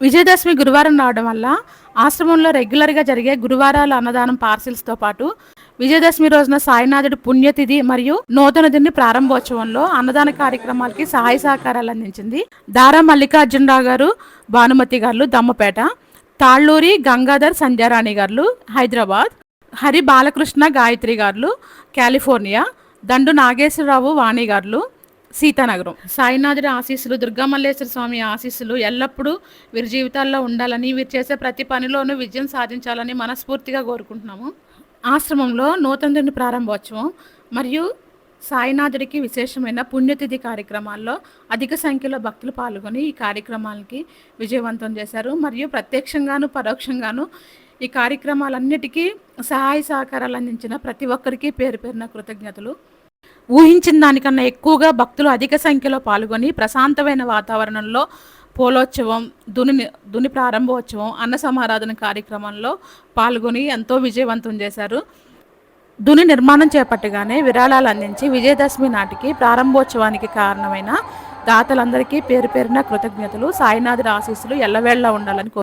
విజయదశమి గురువారం రావడం వల్ల ఆశ్రమంలో రెగ్యులర్గా జరిగే గురువారాల అన్నదానం పార్సిల్స్తో పాటు విజయదశమి రోజున సాయినాథుడి పుణ్యతిథి మరియు నూతన దిన్ని ప్రారంభోత్సవంలో అన్నదాన కార్యక్రమాలకి సహాయ సహకారాలు అందించింది. దారా మల్లికార్జునరావు గారు భానుమతి గారు దమ్మపేట తాళ్ళూరి గంగాధర్ సంధ్యారాణి గారు హైదరాబాద్ హరి బాలకృష్ణ గాయత్రి గారు కాలిఫోర్నియా దండు నాగేశ్వరరావు వాణి గారు సీతానగరం. సాయినాథుడి ఆశీస్సులు దుర్గామల్లేశ్వర స్వామి ఆశీస్సులు ఎల్లప్పుడూ వీరి జీవితాల్లో ఉండాలని వీరు చేసే ప్రతి పనిలోనూ విజయం సాధించాలని మనస్ఫూర్తిగా కోరుకుంటున్నాము. ఆశ్రమంలో నూతన ప్రారంభోత్సవం మరియు సాయినాథుడికి విశేషమైన పుణ్యతిథి కార్యక్రమాల్లో అధిక సంఖ్యలో భక్తులు పాల్గొని ఈ కార్యక్రమాలకి విజయవంతం చేశారు. మరియు ప్రత్యక్షంగాను పరోక్షంగాను ఈ కార్యక్రమాలన్నిటికీ సహాయ సహకారాలు అందించిన ప్రతి ఒక్కరికి పేరు పేరున కృతజ్ఞతలు. ఊహించిన దానికన్నా ఎక్కువగా భక్తులు అధిక సంఖ్యలో పాల్గొని ప్రశాంతమైన వాతావరణంలో పోలోత్సవం దుని దుని ప్రారంభోత్సవం అన్న సమారాధన కార్యక్రమంలో పాల్గొని ఎంతో విజయవంతం చేశారు. దుని నిర్మాణం చేపట్టగానే విరాళాలు అందించి విజయదశమి నాటికి ప్రారంభోత్సవానికి కారణమైన దాతలందరికీ పేరు పేరున కృతజ్ఞతలు సాయినాథుడి ఆశీస్సులు ఎల్లవేళలా ఉండాలని కోరు